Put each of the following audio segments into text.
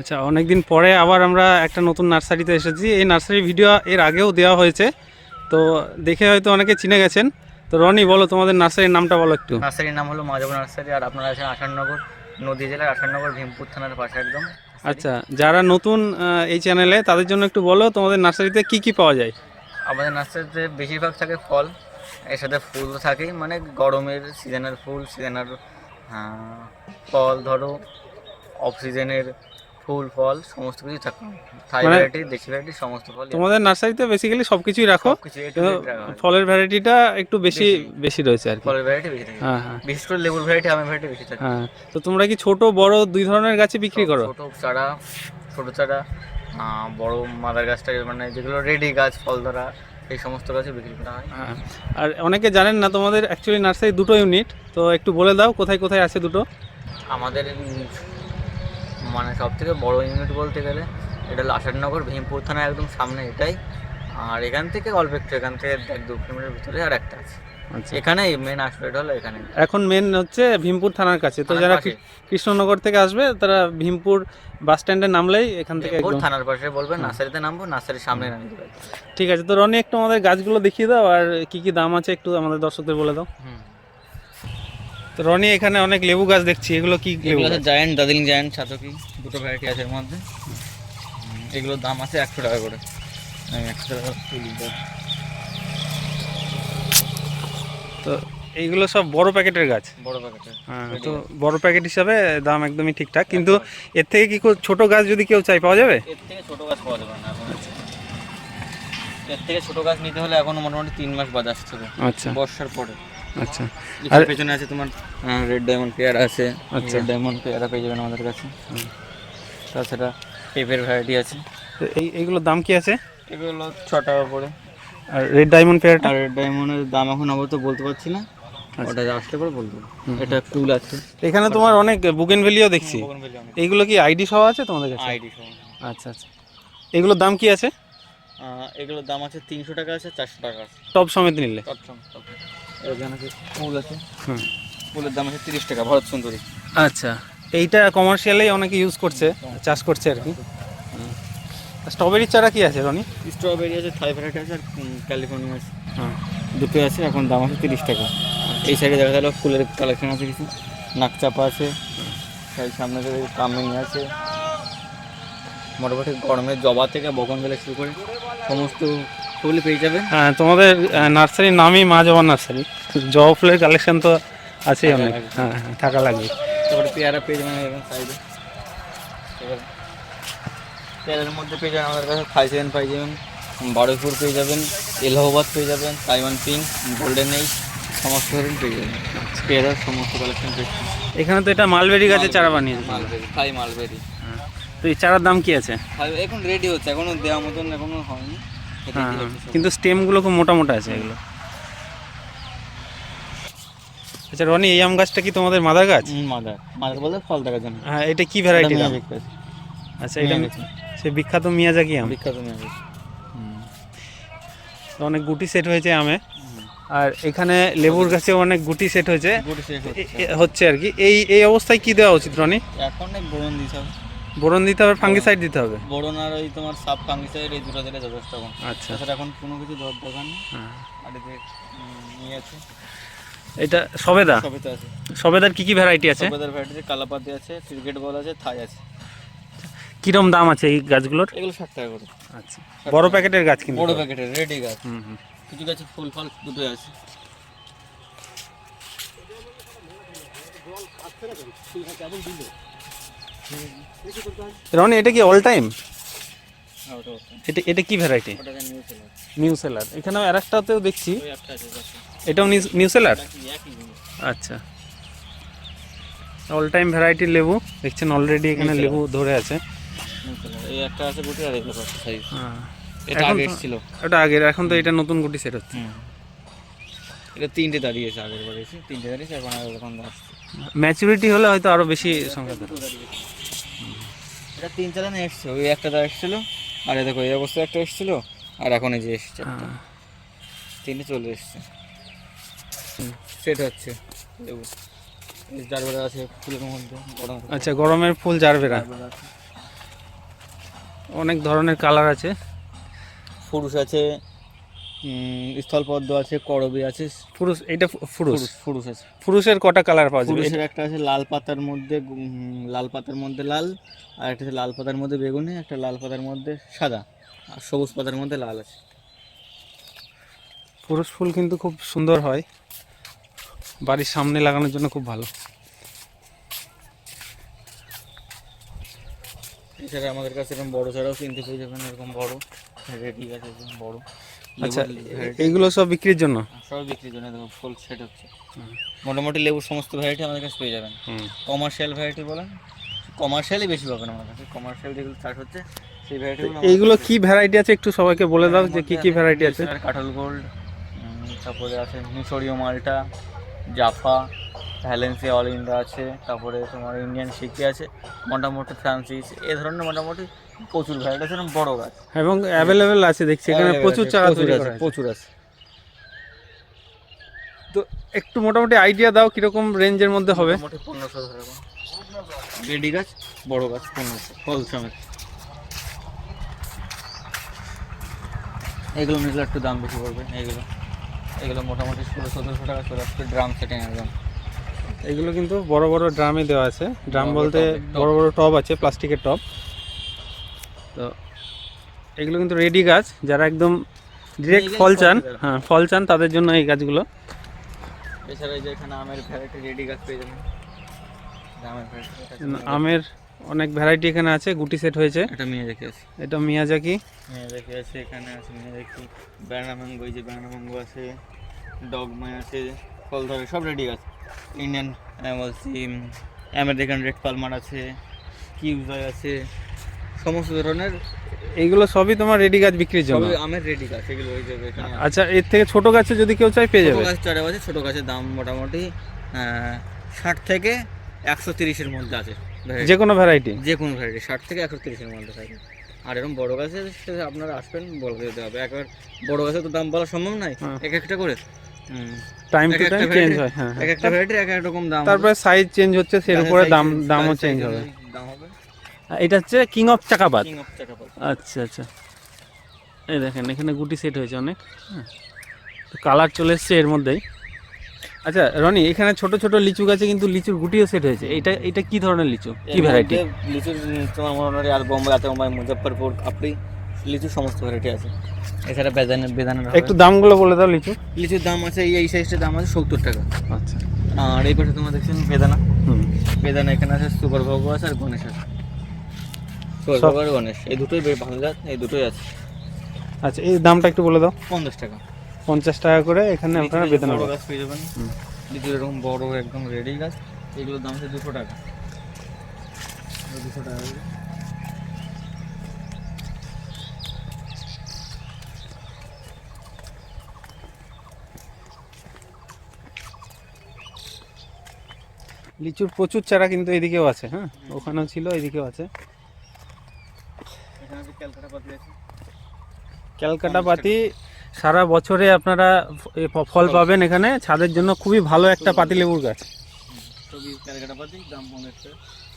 আচ্ছা অনেকদিন পরে আবার আমরা একটা নতুন নার্সারিতে এসেছি। এই নার্সারির ভিডিও এর আগেও দেওয়া হয়েছে। তো দেখে হয়তো অনেকে চিনে গেছেন। তো রনি বলো তোমাদের নার্সারির নামটা বলো একটু। নার্সারির নাম হলো মাধব নার্সারি আর আপনারা আছেন আসাননগর নদী জেলার আসাননগর ভীমপুর থানার পাশে একদম। আচ্ছা যারা নতুন এই চ্যানেলে তাদের জন্য একটু বলো তোমাদের নার্সারিতে কি কি পাওয়া যায়? আমাদের নার্সারিতে বেশিরভাগ থাকে ফল এর সাথে ফুল থাকেই মানে গরমের সিজনের ফুল সিজনের ফল ধরো অফ সিজনের ফুল ফল সমস্ত কিছু থাকে থাই ভ্যারাইটি দেশি ভ্যারাইটি সমস্ত ফল তোমাদের নার্সারিতে বেসিক্যালি সব কিছুই রাখো। ফলের ভ্যারাইটিটা একটু বেশি বেশি। রয়েছে আর কি। ফলের ভ্যারাইটি বেশি থাকে। হ্যাঁ হ্যাঁ। বিশেষ করে লেবুর ভ্যারাইটি আমের ভ্যারাইটি বেশি থাকে। হ্যাঁ তো তোমরা কি ছোট বড় দুই ধরনের গাছে বিক্রি করো? ছোট চারা ছোট চারা বড় মাদার গাছটা মানে যেগুলো রেডি গাছ ফল ধরা এই সমস্ত গাছে বিক্রি করা হয়। হ্যাঁ আর অনেকে জানেন না তোমাদের অ্যাকচুয়ালি নার্সারি দুটো ইউনিট তো একটু বলে দাও কোথায় কোথায় আছে দুটো? আমাদের মানে সব থেকে বড় ইউনিট বলতে গেলে এটা হলো আষাঢ়নগর ভীমপুর থানা একদম সামনে এটাই। আর এখান থেকে অল্প একটু এখান থেকে এক দু কিলোমিটার ভিতরে আর একটা আছে। আচ্ছা। এখানে মেন আসলে হলো এখানে। এখন মেন হচ্ছে ভীমপুর থানার কাছে। তো যারা কৃষ্ণনগর থেকে আসবে তারা ভীমপুর বাস স্ট্যান্ডে নামলেই এখান থেকে একদম থানার পাশে বলবেন নার্সারিতে নামবো নার্সারির সামনে নামিয়ে দেবে ঠিক আছে তো রনি একটু আমাদের গাছগুলো দেখিয়ে দাও আর কি কি দাম আছে একটু আমাদের দর্শকদের বলে দাও। হুম। তো রনি এখানে অনেক লেবু গাছ দেখছি এগুলো কি লেবু এগুলো গাছ? জায়ান্ট দার্জিলিং জায়ান্ট ছাতকি দুটো ভ্যারাইটি আছে এর মধ্যে। এগুলোর দাম আছে একশো টাকা করে। আমি একশো টাকা। তো এইগুলো সব বড় প্যাকেটের গাছ? বড় প্যাকেটের হ্যাঁ তো বড় প্যাকেট হিসাবে দাম একদমই ঠিকঠাক। কিন্তু এর থেকে কি ছোট গাছ যদি কেউ চাই পাওয়া যাবে? এর থেকে ছোট গাছ পাওয়া যাবে না এখন। এর থেকে ছোট গাছ নিতে হলে এখনও মোটামুটি তিন মাস হবে আচ্ছা। বর্ষার পরে। আচ্ছা। আর পেছনে আছে তোমার রেড ডায়মন্ড পেয়ারা আছে আচ্ছা। রেড ডায়মন্ড পেয়ারা পেয়ে যাবেন আমাদের কাছে। তাছাড়া পেঁপের ভ্যারাইটি আছে। তো এই এইগুলোর দাম কি আছে? এগুলো ছ টাকা করে আর রেড ডায়মন্ড পেয়ারটা রেড ডায়মন্ডের দাম এখন আপাতত বলতে পারছি না। ওটা আসলে পরে বলতে এটা কুল আছে। এখানে তোমার অনেক বুগেন ভ্যালিও দেখছি। এইগুলো কি আইডি সহ আছে তোমাদের কাছে? আইডি সহ। আচ্ছা আচ্ছা। এগুলোর দাম কি আছে? এগুলোর দাম আছে তিনশো টাকা আছে চারশো টাকা আছে। টপ সমেত নিলে। এখানে আছে ফুল আছে। হুম। ফুলের দাম আছে তিরিশ টাকা ভরত সুন্দরী। আচ্ছা এইটা কমার্শিয়ালেই অনেকে ইউজ করছে চাষ করছে আর কি। স্ট্রবেরির চারা কি আছে রনি? স্ট্রবেরি আছে থাই ভ্যারাইটি আছে আর ক্যালিফোর্নিয়া আছে। হ্যাঁ দুটো আছে এখন দাম আছে তিরিশ টাকা। এই সাইডে দেখা গেল ফুলের কালেকশন আছে কিছু। নাকচাপা আছে সেই সামনে কামিনী আছে। মোটামুটি গরমের জবা থেকে বগন বেলা শুরু করে সমস্ত ফুল পেয়ে যাবেন হ্যাঁ তোমাদের নার্সারির নামই মা জবা নার্সারি। জবা ফুলের কালেকশন তো আছেই অনেক। হ্যাঁ হ্যাঁ থাকা লাগবে তারপরে পেয়ারা পেয়ে যাবেন এরকম সাইডে পেয়ারার মধ্যে পেয়ে যাবেন আমাদের কাছে ফাইভ সেভেন পেয়ে যাবেন বারোইপুর পেয়ে যাবেন এলাহাবাদ পেয়ে যাবেন তাইওয়ান পিঙ্ক গোল্ডেন এইট সমস্ত ধরনের পেয়ে যাবেন। পেয়ারার সমস্ত কালেকশন পেয়ে যাবেন। এখানে তো এটা মালবেরি গাছের চারা বানিয়েছে। মালবেরি তাই মালবেরি তো এই চারার দাম কি আছে? এখন রেডি হচ্ছে এখনও দেওয়ার মতন এখনও হয়নি। হ্যাঁ হ্যাঁ। কিন্তু স্টেমগুলো খুব মোটা মোটা আছে এগুলো। আচ্ছা রনি এই আম গাছটা কি তোমাদের মাদার গাছ? মাদার। মাদার বলতে ফল দেখার জন্য। হ্যাঁ এটা কি ভ্যারাইটি আম? আচ্ছা এটা সে বিখ্যাত মিয়াজাকি আম? বিখ্যাত মিয়াজাকি। তো অনেক গুটি সেট হয়েছে আমে। আর এখানে লেবুর গাছে অনেক গুটি সেট হয়েছে। হচ্ছে। আর কি। এই এই অবস্থায় কি দেওয়া উচিত রনি? এখন বোরন দিতে হবে বোরন দিতে হবে ফাঙ্গিসাইড দিতে হবে? বোরন আর ওই তোমার সাপ ফাঙ্গিসাইড এই দুটো দিলে যথেষ্ট এখন আচ্ছা। তাছাড়া এখন কোনো কিছু নেই। হ্যাঁ। আর উম, নিয়ে আছে। এটা সবেদা? সবেদা আছে। সবেদার কি কি ভ্যারাইটি আছে? সবেদার ভ্যারাইটিতে কালাপাতি আছে ক্রিকেট বল আছে থাই আছে। কিরম দাম আছে এই গাছগুলোর? এগুলো ষাট টাকা করে। আচ্ছা। বড় প্যাকেটের গাছ কিন্তু বড় প্যাকেটের রেডি গাছ। হুম হুম। কিছু গাছে ফুল ফল দুটোই আছে। রনি এটা কি অল টাইম হ্যাঁ ওটা এটা এটা কি ভ্যারাইটি নিউ সেলার এখানেও আর একটাতেও দেখছি। এটাও নিউ সেলার আচ্ছা। অল টাইম ভ্যারাইটির লেবু। দেখছেন অলরেডি এখানে লেবু ধরে আছে। নিয়ে চলে আসে। এই একটা আছে গুটি আর এগুলো সাইজ হ্যাঁ। এটা আগে এসেছিল ওটা আগের এখন তো এটা নতুন গুটি সেট হচ্ছে। এটা তিনটে দাঁড়িয়েছে আগের বার এসে তিনটে দাঁড়িয়েছে এখন আর এখন আসছে। ম্যাচুরিটি হলে হয়তো আরও বেশি সংখ্যা এটা তিন চালানে এসছে ওই একটা দা এসেছিল আর এ দেখো এই অবস্থায় একটা এসেছিল আর এখন এই যে এসছে। হ্যাঁ। তিনটে চলে এসছে। সেট হচ্ছে। জারবেরা আছে ফুলের মধ্যে গরম আচ্ছা গরমের ফুল জারবেরা। অনেক ধরনের কালার আছে। ফুরুষ আছে স্থলপদ্ম আছে করবি আছে ফুরুষ এটা ফু- ফুরুষ? ফুরুষ ফুরুষ আছে। ফুরুষের কটা কালার পাওয়া যাবে? ফুরুষের একটা আছে লাল পাতার মধ্যে লাল পাতার মধ্যে লাল আর একটা আছে লাল পাতার মধ্যে বেগুনি একটা লাল পাতার মধ্যে সাদা আর সবুজ পাতার মধ্যে লাল আছে। পুরুষ ফুল কিন্তু খুব সুন্দর হয়। বাড়ির সামনে লাগানোর জন্য খুব ভালো। এছাড়া আমাদের কাছে এরকম বড় ছাড়াও কিনতে পেয়ে যাবেন এরকম বড় রেডি আছে এরকম বড়। আচ্ছা এইগুলো সব বিক্রির জন্য? সব বিক্রির জন্য দেখো ফুল সেট হচ্ছে। মোটামুটি লেবুর সমস্ত ভ্যারাইটি আমাদের কাছে পেয়ে যাবেন। কমার্শিয়াল ভ্যারাইটি বলেন কমার্শিয়ালি বেশি পাবেন আমার কাছে। কমার্শিয়াল যেগুলো চাষ হচ্ছে সেই ভ্যারাইটিগুলো এইগুলো কি ভ্যারাইটি আছে একটু সবাইকে বলে দাও যে কি কি ভ্যারাইটি আছে? কাঠল গোল্ড তারপরে আছে মিশরীয় মালটা জাফা ভ্যালেন্সিয়া অল ইন্ডিয়া আছে তারপরে তোমার ইন্ডিয়ান সিকি আছে মোটামুটি ফ্রান্সিস এ ধরনের মোটামুটি প্রচুর ভ্যারাইটি আছে বড় গাছ। এবং অ্যাভেলেবেল আছে দেখছি এখানে প্রচুর চারা তৈরি আছে, প্রচুর আছে। তো একটু মোটামুটি আইডিয়া দাও কীরকম রেঞ্জের মধ্যে হবে। মোটামুটি পনেরোশো ধরে রেডি গাছ বড় গাছ পনেরোশো ফল সমেত এগুলো নিলে একটু দাম বেশি পড়বে এগুলো। এগুলো মোটামুটি ষোলো সতেরোশো টাকা চলে আসবে ড্রাম সেটিং একদম। এগুলো কিন্তু বড় বড় ড্রামে দেওয়া আছে। ড্রাম বলতে। বড় বড় টব আছে প্লাস্টিকের টব। তো এগুলো কিন্তু রেডি গাছ যারা একদম ডিরেক্ট ফল চান হ্যাঁ ফল চান তাদের জন্য এই গাছগুলো। এছাড়া এই যে এখানে আমের ভ্যারাইটি রেডি গাছ পেয়ে যাবেন। আমের অনেক ভ্যারাইটি এখানে আছে গুটি সেট হয়েছে। এটা রেখে আছে। এটা মিয়াজাকি। রেখে আছে এখানে আছে রেখে ব্যানানা এই যে ব্যানানা আছে ডগমাই আছে ফল ধরে সব রেডি আছে ইন্ডিয়ান বলছি আমেরিকান রেড পালমার আছে কিউজয় আছে সমস্ত ধরনের এইগুলো সবই তোমার রেডি গাছ বিক্রির জন্য? সবই আমের রেডি গাছ এগুলো হয়ে যাবে আচ্ছা এর থেকে ছোট গাছে যদি কেউ চাই পেয়ে যাবে? গাছ চারা আছে ছোট গাছের দাম মোটামুটি ষাট থেকে একশো তিরিশের মধ্যে আছে। যে কোনো ভ্যারাইটি যে কোনো ভ্যারাইটি ষাট থেকে একশো তিরিশের মধ্যে থাকে। আর এরকম বড় গাছে আপনারা আসবেন বলে দিতে হবে। একবার বড় গাছে তো দাম বলা সম্ভব নয় হ্যাঁ। এক একটা করে। টাইম টু টাইম চেঞ্জ হয় হ্যাঁ। এক একটা ভ্যারাইটির এক এক রকম দাম তারপরে সাইজ চেঞ্জ হচ্ছে সের উপরে দাম দামও চেঞ্জ হবে। দাম হবে। এটা হচ্ছে কিং অফ চাকাবাদ কিং অফ চাকাপাত আচ্ছা আচ্ছা। এই দেখেন এখানে গুটি সেট হয়েছে অনেক। হ্যাঁ। কালার চলে এসছে এর মধ্যেই। আচ্ছা রনি এখানে ছোট ছোট লিচু গাছে কিন্তু লিচুর গুটিও সেট হয়েছে। এটা এটা কি ধরনের লিচু? কি ভ্যারাইটি লিচুর তোমার মোটামুটি আর বোম্বাই আছে বোম্বাই মুজফ্ফরপুর কাপড়ি লিচুর সমস্ত ভ্যারাইটি আছে। এছাড়া বেদানের হবে। একটু দামগুলো বলে দাও লিচু। লিচুর দাম আছে এই- সাইজটার দাম আছে সত্তর টাকা। আচ্ছা। আর এই পাশে তোমার দেখছেন বেদানা। হুম। বেদানা এখানে আছে সুপার ভোগ আছে আর গণেশ আছে। সুপার ভোগ আর গণেশ। এই দুটোই বেশ ভালো জাত এই দুটোই আছে। আচ্ছা এই দামটা একটু বলে দাও। পঞ্চাশ টাকা। পঞ্চাশ টাকা করে এখানে আপনারা বেতন বড় গাছ পেয়ে যাবেন। লিচু এরকম বড় একদম রেডি গাছ এগুলোর দাম আছে দুশো টাকা। দুশো টাকা। লিচুর প্রচুর চারা কিন্তু এদিকেও আছে হ্যাঁ? ওখানেও ছিল এদিকেও আছে। ক্যালকাটা পাতি পাতি সারা বছরে আপনারা ফল পাবেন এখানে। ছাদের জন্য খুবই ভালো একটা পাতি লেবুর গাছ।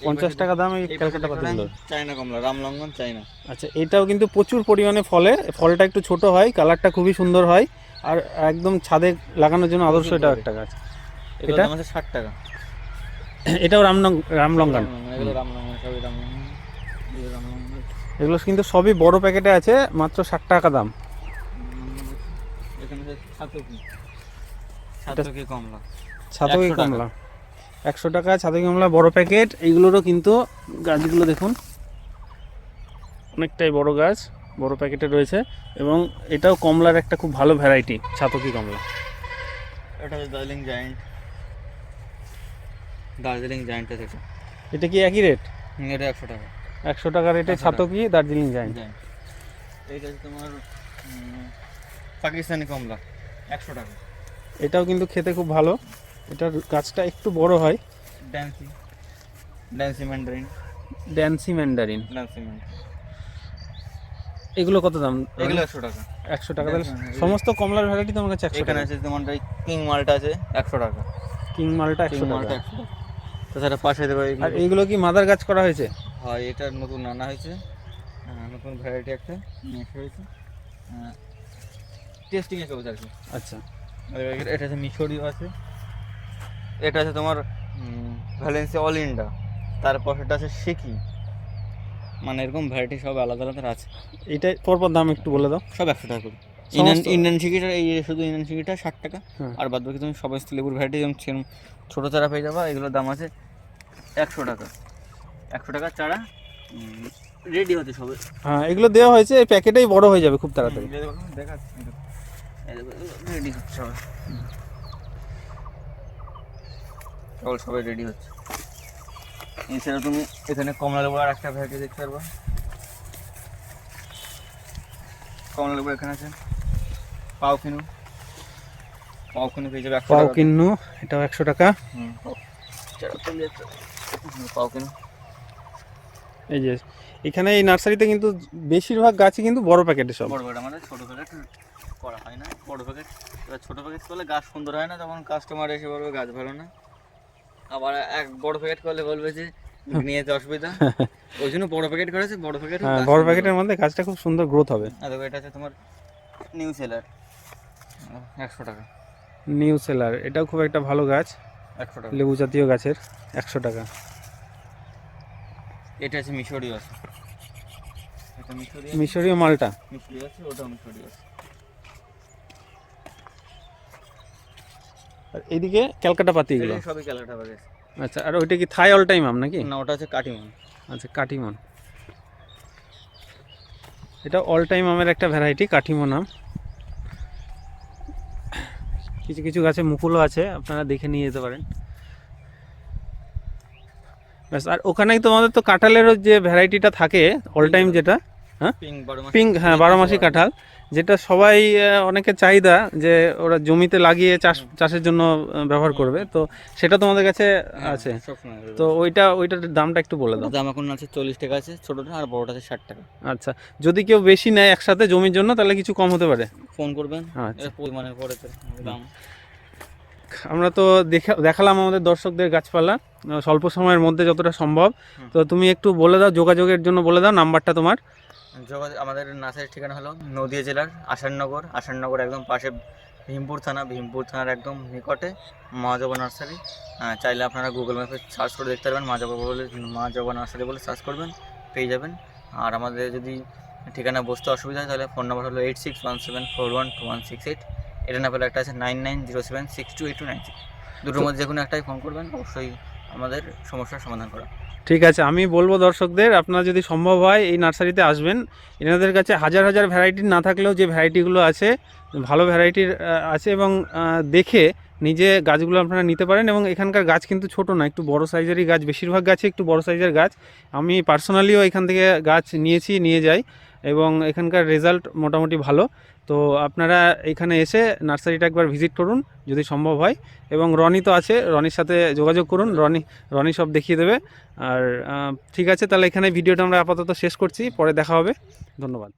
পঞ্চাশ টাকা দাম এই ক্যালকাটা দেখেন চায়না কমলা রামলঙ্গন চায়না। আচ্ছা এটাও কিন্তু প্রচুর পরিমাণে ফলে ফলটা একটু ছোট হয় কালারটা খুবই সুন্দর হয়। আর একদম ছাদে লাগানোর জন্য আদর্শ এটাও একটা গাছ। এটা? আছে ষাট টাকা। এটাও রামলং রামলঙ্গান রামলঙ্গন, এগুলো রামলঙ্গন সবই রামলঙ্গন এগুলো কিন্তু সবই বড় প্যাকেটে আছে মাত্র ষাট টাকা দাম। ছাতকি কমলা। ছাতকি 100 টাকা। কমলা একশো টাকা ছাতকি কমলা বড় প্যাকেট। এইগুলোরও কিন্তু গাছগুলো দেখুন অনেকটাই বড় গাছ বড় প্যাকেটে রয়েছে। এবং এটাও কমলার একটা খুব ভালো ভ্যারাইটি ছাতকি কমলা। এটা দার্জিলিং জায়েন্ট দার্জিলিং জায়েন্ট আছে এটা। কি একই রেট এটা একশো টাকা। একশো টাকা রেটে 100 টাকা। ছাতকি দার্জিলিং জায়েন্ট এইটা হচ্ছে তোমার পাকিস্তানি কমলা একশো টাকা। এটাও কিন্তু খেতে খুব ভালো। এটার গাছটা একটু বড় হয়। Dancy Dancy mandarin Dancy mandarin Dancy mandarin এগুলো কত দাম? এগুলো একশো টাকা। একশো টাকা। তাহলে হ্যাঁ, সমস্ত কমলার ভ্যারাইটি তোমার কাছে একশো এখানে আছে তোমার কিং মালটা আছে একশো টাকা। কিং মালটা একশো মালটা একশো টাকা। তাছাড়া পাশে দেবো আর এইগুলো কি মাদার গাছ করা হয়েছে? হয় এটার নতুন নানা হয়েছে। আহ, নতুন ভ্যারাইটি একটা আসা হয়েছে। টেস্টিংয়ে চলছে আর কি। আচ্ছা। এটা আছে মিশরীয় আছে। এটা আছে তোমার ভ্যালেন্সি অল ইন্ডা তারপর সেটা আছে সিকি মানে এরকম ভ্যারাইটি সব আলাদা আলাদা আছে। এইটা পরপর দাম একটু বলে দাও। সব একশো টাকা করে। ইন্ডিয়ান ইন্ডিয়ান সিকিটা এই শুধু ইন্ডিয়ান সিকিটা ষাট টাকা। হ্যাঁ। আর বাদ বাকি তুমি সমস্ত লেবুর ভ্যারাইটি যেমন ছোটো চারা পেয়ে যাবা এগুলোর দাম আছে একশো টাকা। একশো টাকা চারা রেডি হচ্ছে সবে। হ্যাঁ এগুলো দেওয়া হয়েছে এই প্যাকেটেই বড় হয়ে যাবে খুব তাড়াতাড়ি। দেখাচ্ছি রেডি হচ্ছে সবাই কেবল সবাই রেডি হচ্ছে। এছাড়া তুমি এখানে কমলা লেবু আর একটা ভ্যারাইটি দেখতে পারবা। কমলা লেবু এখানে আছে। পাও কিনু। পাও কিনু পেয়ে যাবে একশো পাও কিন্নু এটাও একশো টাকা। হুম পাও কিনু? এই যে এখানে এই নার্সারিতে কিন্তু বেশিরভাগ গাছই কিন্তু বড় প্যাকেটে সব। বড় প্যাকেট আমাদের ছোটো প্যাকেট করা হয় না বড় প্যাকেট। এবার ছোটো প্যাকেট করলে গাছ সুন্দর হয় না তখন কাস্টমার এসে বলবে গাছ ভালো না। আবার এক বড় প্যাকেট করলে বলবে যে নিয়ে যেতে অসুবিধা। ওই জন্য বড় প্যাকেট করেছে বড় প্যাকেট হ্যাঁ বড় প্যাকেটের মধ্যে গাছটা খুব সুন্দর গ্রোথ হবে। আর দেখো এটা আছে তোমার নিউ সেলার একশো টাকা। নিউ সেলার এটাও খুব একটা ভালো গাছ। লেবু জাতীয় গাছের একশো টাকা। এটা আছে মিশরীয় আছে। মিশরীয় মালটা? মিশরি আছে ওটাও মিশরি আছে। আর এদিকে ক্যালকাটা পাতি এগুলো? সবই ক্যালকাটা বাজে আচ্ছা আর ওইটা কি থাই অল টাইম আম নাকি? না ওটা আছে কাটিমন। আচ্ছা কাটিমন। এটা অল টাইম আমের একটা ভ্যারাইটি কাঠিমন আম কিছু কিছু গাছে মুকুলও আছে আপনারা দেখে নিয়ে যেতে পারেন। ব্যাস আর ওখানেই তোমাদের তো কাঁঠালেরও যে ভ্যারাইটিটা থাকে অল টাইম যেটা হ্যাঁ? পিঙ্ক হ্যাঁ বারো মাসি কাঁঠাল। যেটা সবাই আহ, অনেকের চাহিদা যে ওরা জমিতে লাগিয়ে চাষ চাষের জন্য ব্যবহার করবে তো সেটা তোমাদের কাছে আছে। তো ওইটা ওইটার দামটা একটু বলে দাও। দাম এখন আছে চল্লিশ টাকা আছে ছোটোটা আর বড়োটা আছে ষাট টাকা। আচ্ছা যদি কেউ বেশি নেয় একসাথে জমির জন্য তাহলে কিছু কম হতে পারে। ফোন করবেন? আচ্ছা। পরিমাণের পরে দাম। আমরা তো দেখা দেখালাম আমাদের দর্শকদের গাছপালা স্বল্প সময়ের মধ্যে যতটা সম্ভব। তো তুমি একটু বলে দাও যোগাযোগের জন্য বলে দাও নাম্বারটা তোমার। যোগাযোগ আমাদের নার্সারির ঠিকানা হলো নদিয়া জেলার আসাননগর আসাননগর একদম পাশে ভীমপুর থানা ভীমপুর থানার একদম নিকটে মা জবা নার্সারি চাইলে আপনারা গুগল ম্যাপে সার্চ করে দেখতে পারবেন মা জবা বলে মা জবা নার্সারি বলে সার্চ করবেন পেয়ে যাবেন। আর আমাদের যদি ঠিকানা বসতে অসুবিধা হয় তাহলে ফোন নাম্বার হলো eight six one seven four one two one six eight এটা না পেলে একটা আছে nine nine zero seven six two eight two nine six দুটোর মধ্যে যে কোনো একটাই ফোন করবেন অবশ্যই আমাদের সমস্যার সমাধান করা। ঠিক আছে আমি বলব দর্শকদের আপনারা যদি সম্ভব হয় এই নার্সারিতে আসবেন। এনাদের কাছে হাজার হাজার ভ্যারাইটির না থাকলেও যে ভ্যারাইটিগুলো আছে ভালো ভ্যারাইটির আছে এবং দেখে নিজে গাছগুলো আপনারা নিতে পারেন এবং এখানকার গাছ কিন্তু ছোট না একটু বড় সাইজেরই গাছ বেশিরভাগ গাছই একটু বড় সাইজের গাছ। আমি পার্সোনালিও এখান থেকে গাছ নিয়েছি নিয়ে যাই। এবং এখানকার রেজাল্ট মোটামুটি ভালো। তো আপনারা এখানে এসে নার্সারিটা একবার ভিজিট করুন, যদি সম্ভব হয়। এবং রনি তো আছে, রনির সাথে যোগাযোগ করুন, রনি রনি সব দেখিয়ে দেবে। আর ঠিক আছে, তাহলে এখানে ভিডিওটা আমরা আপাতত শেষ করছি, পরে দেখা হবে। ধন্যবাদ।